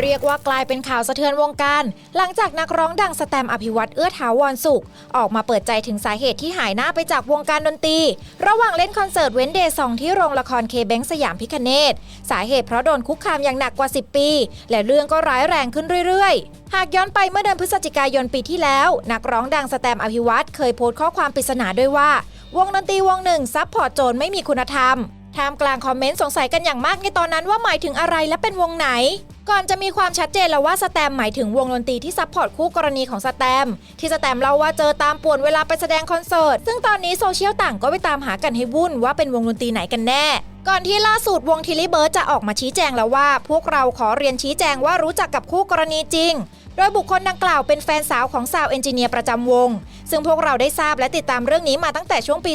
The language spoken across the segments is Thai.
เรียกว่ากลายเป็นข่าวสะเทือนวงการ หลังจากนักร้องดังสแตม์อภิวัตเอื้อถาวรสุข ออกมาเปิดใจถึงสาเหตุที่หายหน้าไปจากวงการดนตรี ระหว่างเล่นคอนเสิร์ตเว้นเดย์สองที่โรงละครเคแบงสยามพิคเนตสาเหตุเพราะโดนคุกคามอย่างหนักกว่า 10 ปี และเรื่องก็ร้ายแรงขึ้นเรื่อยๆ หากย้อนไปเมื่อเดือนพฤศจิกายนปีที่แล้ว นักร้องดังสแตม์อภิวัตเคยโพสต์ข้อความปริศนาด้วยว่าวงดนตรีวงหนึ่งซับพอร์ตโจรไม่มีคุณธรรม ท่ามกลางคอมเมนต์สงสัยกันอย่างมากในตอนนั้นว่าหมายถึงอะไรและเป็นวงไหน ก่อนจะมีความชัดเจนแล้วว่าสแตมหมายถึงวงดนตรีที่ซัพพอร์ตคู่กรณีของสแตม ที่สแตมเล่าว่าเจอตามป่วนเวลาไปแสดงคอนเสิร์ต ซึ่งตอนนี้โซเชียลต่างก็ไปตามหากันให้วุ่นว่าเป็นวงดนตรีไหนกันแน่ก่อนที่ล่าสุดวงทิลิเบิร์ดจะออกมาชี้แจงแล้วว่า พวกเราขอเรียนชี้แจงว่ารู้จักกับคู่กรณีจริง โดยบุคคลดังกล่าวเป็นแฟนสาวของซาวเอนจิเนียร์ประจำวง ซึ่งพวกเราได้ทราบและติดตามเรื่องนี้มาตั้งแต่ช่วงปี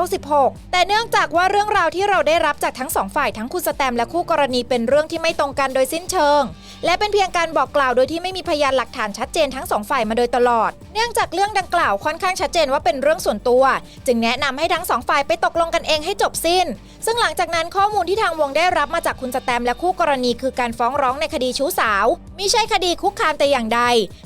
2566 แต่เนื่องจากว่าเรื่องราวที่เราได้รับจากทั้งสองฝ่ายทั้งคุณสแตมและคู่กรณีเป็นเรื่องที่ไม่ตรงกันโดยสิ้นเชิง และเป็นเพียงการบอกกล่าวโดยที่ไม่มีพยานหลักฐานชัดเจนทั้งสองฝ่ายมาโดยตลอด เนื่องจากเรื่องดังกล่าวค่อนข้างชัดเจนว่าเป็นเรื่องส่วนตัว จึงแนะนำให้ทั้งสองฝ่ายไปตกลงกันเองให้จบสิ้น ซึ่งหลังจากนั้นข้อมูลที่ทางวงได้รับมาจากคุณสแตมและคู่กรณีคือการฟ้องร้องในคดีชู้สาวมิใช่คดีคุกคามแต่อย่างใด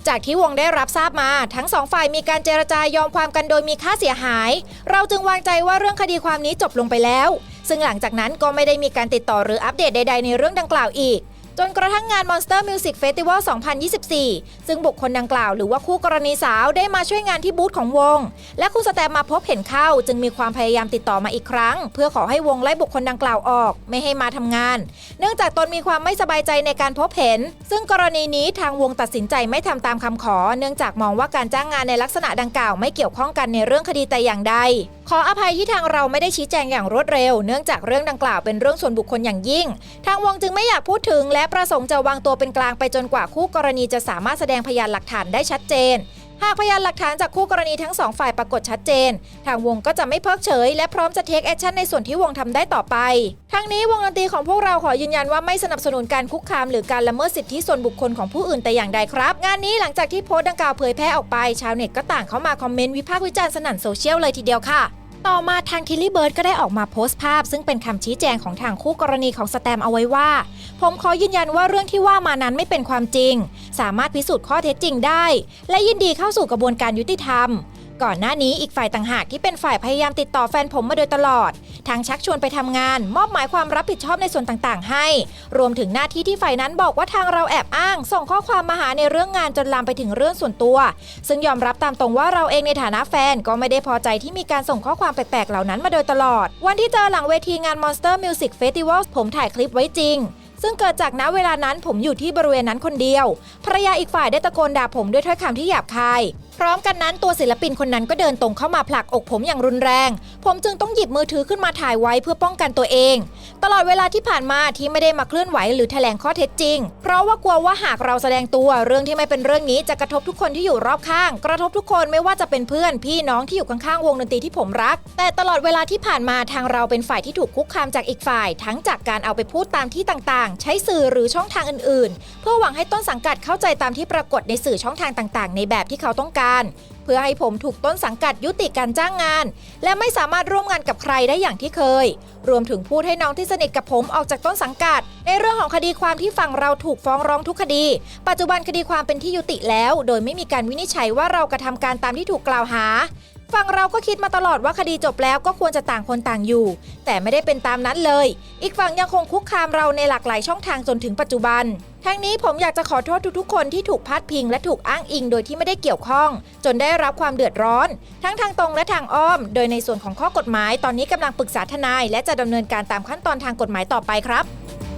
จากที่วงได้รับทราบมา ทั้งสองฝ่ายมีการเจรจายอมความกันโดยมีค่าเสียหาย เราจึงวางใจว่าเรื่องคดีความนี้จบลงไปแล้ว ซึ่งหลังจากนั้นก็ไม่ได้มีการติดต่อหรืออัปเดตใด ๆ ในเรื่องดังกล่าวอีก จนกระทั่งงาน Monster Music Festival 2024 ซึ่งบุคคลดังกล่าวหรือว่าคู่กรณีสาวได้มาช่วยงานที่บูธของวง และคุณสแตมมาพบเห็นเข้า จึงมีความพยายามติดต่อมาอีกครั้ง เพื่อขอให้วงไล่บุคคลดังกล่าวออก ไม่ให้มาทำงาน เนื่องจากตนมีความไม่สบายใจในการพบเห็น ซึ่งกรณีนี้ทางวงตัดสินใจไม่ทำตามคำขอ เนื่องจากมองว่าการจ้างงานในลักษณะดังกล่าวไม่เกี่ยวข้องกันในเรื่องคดีแต่อย่างใด ขออภัยที่ทางเราไม่ได้ชี้แจงอย่างรวดเร็ว เนื่องจากเรื่องดังกล่าวเป็นเรื่องส่วนบุคคลอย่างยิ่ง ทางวงจึงไม่อยากพูดถึง และประสงค์จะวางตัวเป็นกลางไปจนกว่าคู่กรณีจะสามารถแสดงพยานหลักฐานได้ชัดเจน หากพยานหลักฐานจากคู่กรณีทั้งสองฝ่ายปรากฏชัดเจน ทางวงก็จะไม่เพิกเฉย และพร้อมจะเทคแอคชั่นในส่วนที่วงทำได้ต่อไป ทั้งนี้วงดนตรีของพวกเราขอยืนยันว่าไม่สนับสนุนการคุกคาม หรือการละเมิดสิทธิส่วนบุคคลของผู้อื่นแต่อย่างใดครับ งานนี้หลังจากที่โพสต์ดังกล่าวเผยแพร่ออกไป ชาวเน็ตก็ต่างเข้ามาคอมเมนต์วิพากษ์วิจารณ์สนั่นโซเชียลเลยทีเดียวค่ะ ต่อมาทางทิลลี่เบิร์ดก็ได้ออกมาโพสต์ภาพ ซึ่งเป็นคำชี้แจงของทางคู่กรณีของสแตมเอาไว้ว่า ผมขอยืนยันว่าเรื่องที่ว่ามานั้นไม่เป็นความจริง สามารถพิสูจน์ข้อเท็จจริงได้ และยินดีเข้าสู่กระบวนการยุติธรรม ก่อนหน้านี้อีกฝ่ายต่างหากที่เป็นฝ่ายพยายามติดต่อแฟนผมมาโดยตลอด ทางชักชวนไปทำงาน มอบหมายความรับผิดชอบในส่วนต่างๆ ให้ รวมถึงหน้าที่ที่ฝ่ายนั้นบอกว่าทางเราแอบอ้าง ส่งข้อความมาหาในเรื่องงานจนลามไปถึงเรื่องส่วนตัว ซึ่งยอมรับตามตรงว่าเราเองในฐานะแฟนก็ไม่ได้พอใจที่มีการส่งข้อความแปลกๆเหล่านั้นมาโดยตลอด วันที่เจอหลังเวทีงาน Monster Music Festival ผมถ่ายคลิปไว้จริงซึ่งเกิดจากณเวลานั้นผมอยู่ที่บริเวณนั้นคนเดียว ภรรยาอีกฝ่ายได้ตะโกนด่าผมด้วยถ้อยคำที่หยาบคาย พร้อมกันนั้นตัวศิลปินคนนั้นก็เดินตรงเข้ามาผลักอกผมอย่างรุนแรง ผมจึงต้องหยิบมือถือขึ้นมาถ่ายไว้เพื่อป้องกันตัวเอง ตลอดเวลาที่ผ่านมาที่ไม่ได้มาเคลื่อนไหวหรือแถลงข้อเท็จจริง เพราะว่ากลัวว่าหากเราแสดงตัวเรื่องที่ไม่เป็นเรื่องนี้จะกระทบทุกคนที่อยู่รอบข้าง กระทบทุกคนไม่ว่าจะเป็นเพื่อนพี่น้องที่อยู่ข้างๆวงดนตรีที่ผมรัก แต่ตลอดเวลาที่ผ่านมาทางเราเป็นฝ่ายที่ถูกคุกคามจากอีกฝ่าย ทั้งจากการเอาไปพูดตามที่ต่างๆ ใช้สื่อหรือช่องทางอื่น ๆ เพื่อหวังให้ต้นสังกัดเข้าใจตามที่ปรากฏในสื่อช่องทางต่าง ๆ ในแบบที่เขาต้องการ เพื่อให้ผมถูกต้นสังกัดยุติการจ้างงาน และไม่สามารถร่วมงานกับใครได้อย่างที่เคย รวมถึงพูดให้น้องที่สนิทกับผมออกจากต้นสังกัด ในเรื่องของคดีความที่ฝั่งเราถูกฟ้องร้องทุกคดี ปัจจุบันคดีความเป็นที่ยุติแล้ว โดยไม่มีการวินิจฉัยว่าเรากระทำการตามที่ถูกกล่าวหา ฝั่งเราก็คิดมาตลอดว่าคดีจบแล้วก็ควรจะต่างคนต่างอยู่ แต่ไม่ได้เป็นตามนั้นเลย อีกฝั่งยังคงคุกคามเราในหลากหลายช่องทางจนถึงปัจจุบัน ทั้งนี้ผมอยากจะขอโทษทุกๆ คนที่ถูกพาดพิงและถูกอ้างอิงโดยที่ไม่ได้เกี่ยวข้อง จนได้รับความเดือดร้อน ทั้งทางตรงและทางอ้อม โดยในส่วนของข้อกฎหมาย ตอนนี้กำลังปรึกษาทนาย และจะดำเนินการตามขั้นตอนทางกฎหมายต่อไปครับ